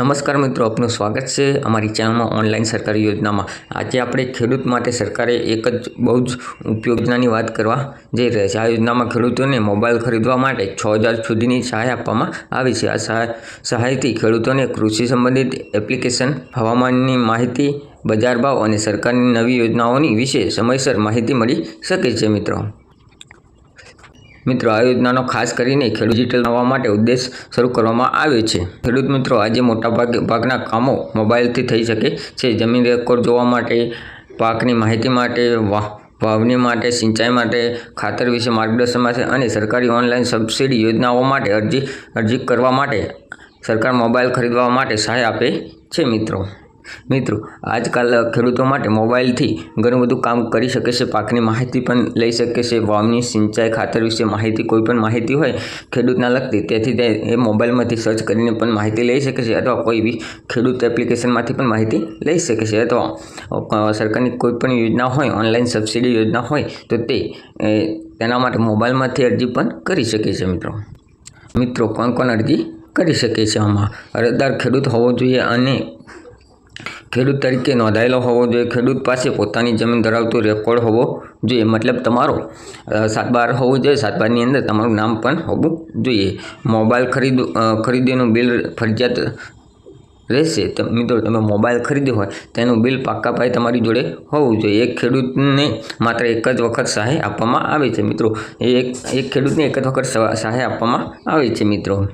નમસ્કાર મિત્રો, આપનું સ્વાગત છે અમારી ચેનલમાં ઓનલાઈન સરકારી યોજનામાં. આજે આપણે ખેડૂત માટે સરકારે એક જ બહુ જ ઉપયોગ વાત કરવા જઈ રહ્યા છે. આ યોજનામાં ખેડૂતોને મોબાઈલ ખરીદવા માટે છ હજાર સુધીની સહાય આપવામાં આવી છે. આ સહાય, સહાયથી ખેડૂતોને કૃષિ સંબંધિત એપ્લિકેશન, હવામાનની માહિતી, બજાર ભાવ અને સરકારની નવી યોજનાઓની વિશે સમયસર માહિતી મળી શકે છે મિત્રો. મિત્રો, આ યોજનાનો ખાસ કરીને ખેડૂત ડિજિટલ બનાવવા માટે ઉદ્દેશ શરૂ કરવામાં આવ્યો છે. ખેડૂત મિત્રો, આજે મોટા ભાગે ભાગના કામો મોબાઈલથી થઈ શકે છે. જમીન રેકોર્ડ જોવા માટે, પાકની માહિતી માટે વાવણી માટે, સિંચાઈ માટે, ખાતર વિશે માર્ગદર્શન માટે અને સરકારી ઓનલાઈન સબસિડી યોજનાઓ માટે અરજી અરજી કરવા માટે સરકાર મોબાઈલ ખરીદવા માટે સહાય આપે છે મિત્રો. મિત્રો, આજકાલ ખેડૂતો માટે મોબાઈલથી ઘણું બધું કામ કરી શકે છે, પાકની માહિતી પણ લઈ શકે છે વાવની સિંચાઈ ખાતર વિશે માહિતી, કોઈ પણ માહિતી હોય ખેડૂતના લગતી, તેથી તે એ મોબાઈલમાંથી સર્ચ કરીને પણ માહિતી લઈ શકે છે અથવા કોઈ બી ખેડૂત એપ્લિકેશનમાંથી પણ માહિતી લઈ શકે છે અથવા સરકારની કોઈ પણ યોજના હોય, ઓનલાઈન સબસિડી યોજના હોય, તો તે તેના માટે મોબાઈલમાંથી અરજી પણ કરી શકે છે મિત્રો. મિત્રો કોણ કોણ અરજી કરી શકે છે આમાં? અરજદાર ખેડૂત હોવો જોઈએ અને ખેડૂત તરીકે નોંધાયેલો હોવો જોઈએ. ખેડૂત પાસે પોતાની જમીન ધરાવતો રેકોર્ડ હોવો જોઈએ. મતલબ તમારો સાત બાર હોવું જોઈએ. સાત બારની અંદર તમારું નામ પણ હોવું જોઈએ. મોબાઈલ ખરીદ ખરીદીનું બિલ ફરજિયાત રહેશે. મિત્રો, તમે મોબાઈલ ખરીદ્યો હોય, તેનું બિલ પાક્કા પાઈ તમારી જોડે હોવું જોઈએ. એક ખેડૂતને માત્ર એક જ વખત સહાય આપવામાં આવે છે, મિત્રો. એક એક ખેડૂતને એક જ વખત સહ- સહાય આપવામાં આવે છે, મિત્રો.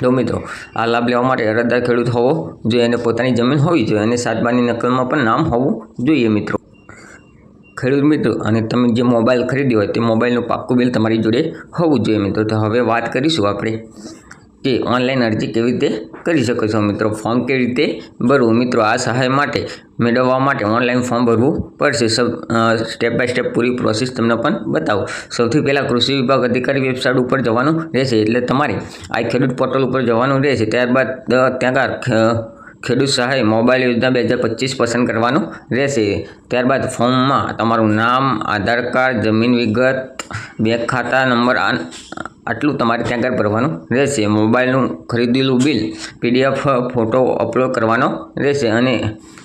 તો મિત્રો, આ લાભ લેવા માટે અરજદાર ખેડૂત હોવો જોઈએ અને પોતાની જમીન હોવી જોઈએ અને સાતબાની નકલમાં પણ નામ હોવું જોઈએ મિત્રો. ખેડૂત મિત્રો, અને તમે જે મોબાઈલ ખરીદ્યો હોય તે મોબાઈલનું પાક્કું બિલ તમારી જોડે હોવું જોઈએ મિત્રો. તો હવે વાત કરીશું આપણે. કે ઓનલાઈન અરજી કેવી રીતે કરી શકો છો મિત્રો? ફોર્મ કેવી રીતે ભરવું? મિત્રો, આ સહાય માટે, મેળવવા માટે ઓનલાઈન ફોર્મ ભરવું પડશે. સબ સ્ટેપ બાય સ્ટેપ પૂરી પ્રોસેસ તમને પણ બતાવો. સૌથી પહેલાં કૃષિ વિભાગ અધિકારી વેબસાઇટ ઉપર જવાનું રહેશે. એટલે તમારે આ ખેડૂત પોર્ટલ ઉપર જવાનું રહેશે. ત્યારબાદ ત્યાં ખેડૂત સહાય મોબાઈલ યોજના બે હજાર પચીસ પસંદ કરવાનું રહેશે. ત્યારબાદ ફોર્મમાં તમારું નામ, આધાર કાર્ડ, જમીન વિગત, બેંક ખાતા નંબર આટલું તમારે ત્યાં આગળ ભરવાનું રહેશે. મોબાઈલનું ખરીદેલું બિલ, પીડીએફ ફોટો અપલોડ કરવાનો રહેશે અને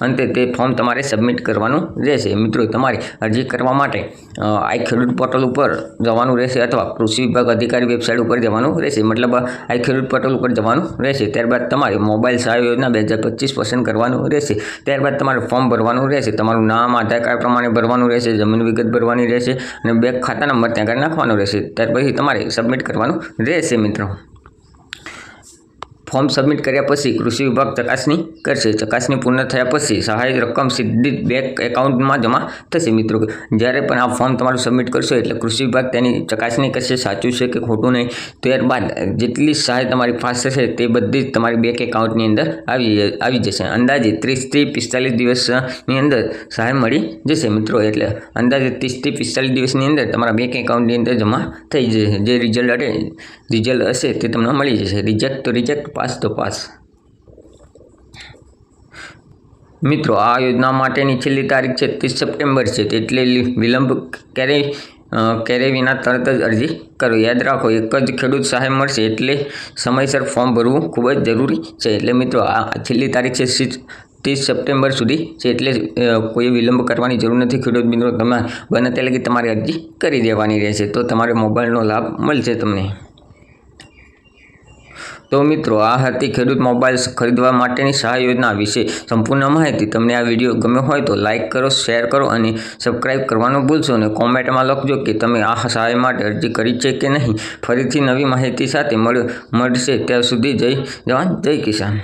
અંતે તે ફોર્મ તમારે સબમિટ કરવાનું રહેશે. મિત્રો, તમારે અરજી કરવા માટે આઈ ખેડૂત પોર્ટલ ઉપર જવાનું રહેશે અથવા કૃષિ વિભાગ અધિકારી વેબસાઇટ ઉપર જવાનું રહેશે. મતલબ આ ખેડૂત પોર્ટલ ઉપર જવાનું રહેશે. ત્યારબાદ તમારે મોબાઈલ સહાય યોજના બે હજાર પચીસ પસંદ કરવાનું રહેશે. ત્યારબાદ તમારે ફોર્મ ભરવાનું રહેશે. તમારું નામ, આધાર કાર્ડ પ્રમાણે ભરવાનું રહેશે. જમીન વિગત ભરવાની રહેશે અને બેંક ખાતા નંબર ત્યાં આગળ નાખવાનો રહેશે. ત્યાર પછી તમારે સબમિટ કરવાનું રહેશે મિત્રો. ફોર્મ સબમિટ કર્યા પછી કૃષિ વિભાગ ચકાસણી કરશે. ચકાસણી પૂર્ણ થયા પછી સહાય રકમ સીધી બેંક એકાઉન્ટમાં જમા થશે. મિત્રો, જ્યારે પણ આ ફોર્મ તમારું સબમિટ કરશો એટલે કૃષિ વિભાગ તેની ચકાસણી કરશે. સાચું છે કે ખોટું નહીં? ત્યારબાદ જેટલી સહાય તમારી પાસે છે તે બધી જ તમારી બેંક એકાઉન્ટની અંદર આવી આવી જશે. અંદાજે ત્રીસથી પિસ્તાલીસ દિવસની અંદર સહાય મળી જશે, મિત્રો. એટલે અંદાજે ત્રીસથી પિસ્તાલીસ દિવસની અંદર તમારા બેંક એકાઉન્ટની અંદર જમા થઈ જશે. જે રિઝલ્ટ હશે રિઝલ્ટ હશે તે તમને મળી જશે. રિજેક્ટ તો રિજેક્ટ પાસ તો પાસ મિત્રો, આ યોજના માટેની છેલ્લી તારીખ છે ત્રીસ સપ્ટેમ્બર છે, એટલે વિલંબ ક્યારેય ક્યારે વિના તરત જ અરજી કરો. યાદ રાખો, એક જ ખેડૂત સહાય મળશે, એટલે સમયસર ફોર્મ ભરવું ખૂબ જ જરૂરી છે. એટલે મિત્રો, આ છેલ્લી તારીખ છે ત્રીસ સપ્ટેમ્બર સુધી છે, એટલે કોઈ વિલંબ કરવાની જરૂર નથી. ખેડૂત મિત્રો, તમે બને ત્યાં લગી તમારે અરજી કરી દેવાની રહેશે, તો તમારે મોબાઈલનો લાભ મળશે તમને. તો મિત્રો, આ હતી ખેડૂત મોબાઈલ ખરીદવા માટેની સહાય યોજના વિશે સંપૂર્ણ માહિતી. તમને આ વીડિયો ગમ્યો હોય તો લાઇક કરો, શેર કરો અને સબસ્ક્રાઇબ કરવાનું ભૂલશો અને કોમેન્ટમાં લખજો કે તમે આ સહાય માટે અરજી કરી છે કે નહીં. ફરીથી નવી માહિતી સાથે મળ, મળશે. ત્યાં સુધી જય જવાન, જય કિસાન.